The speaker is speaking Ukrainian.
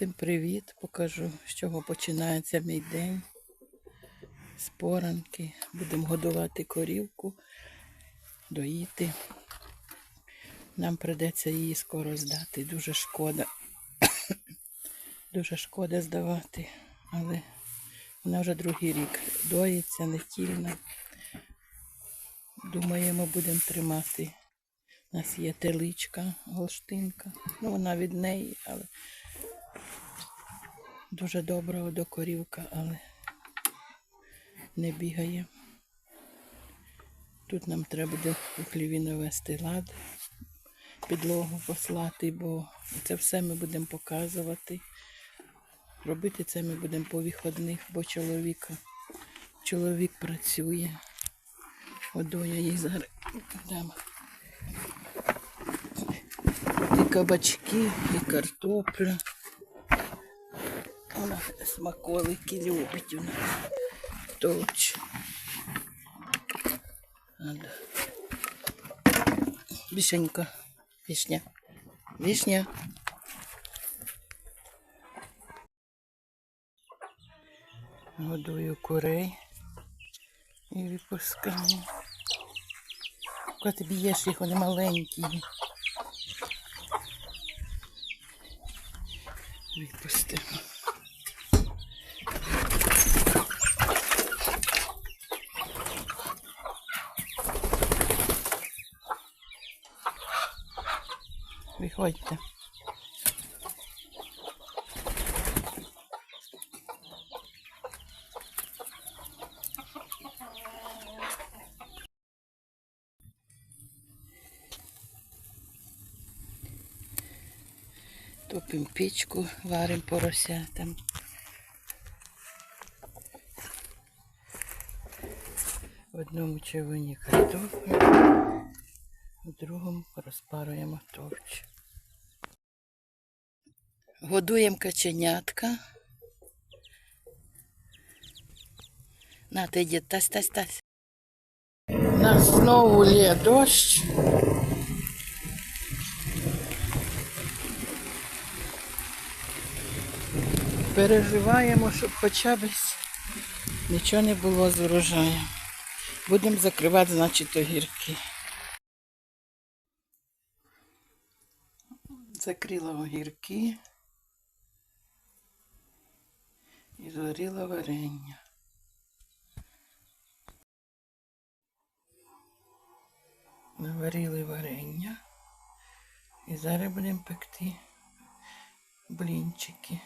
Всім привіт! Покажу, з чого починається мій день. З поранки. Будемо годувати корівку, доїти. Нам прийдеться її скоро здати. Дуже шкода. Дуже шкода здавати, але вона вже другий рік доїться, нетільна. Думаємо, будемо тримати. У нас є теличка, голштинка. Ну, вона від неї, але дуже добра одокорівка, але не бігає. Тут нам треба буде у хліві навести лад, підлогу послати, бо це все ми будемо показувати. Робити це ми будемо по виходних, бо чоловіка, чоловік працює. Водою їй зараз дам. І кабачки, і картопля. Вона смаколики любить вона. Точ. Надо. Вишенька. Вишня. Вишня. Годую курей і випускаю. Коли ти б'єш їх, вони маленькі. Випустимо. Виходьте. Топимо печку, варимо поросятам. В одному човені картоплю, в другому розпаруємо товч. Годуємо каченятка. На, ти йди, тась, тась, тась. Нас знову лє дощ. Переживаємо, щоб хоча б нічого не було з урожаєм. Будемо закривати, значить, огірки. Закрила огірки і зварила варення. Наварили варення. І зараз будемо пекти блінчики.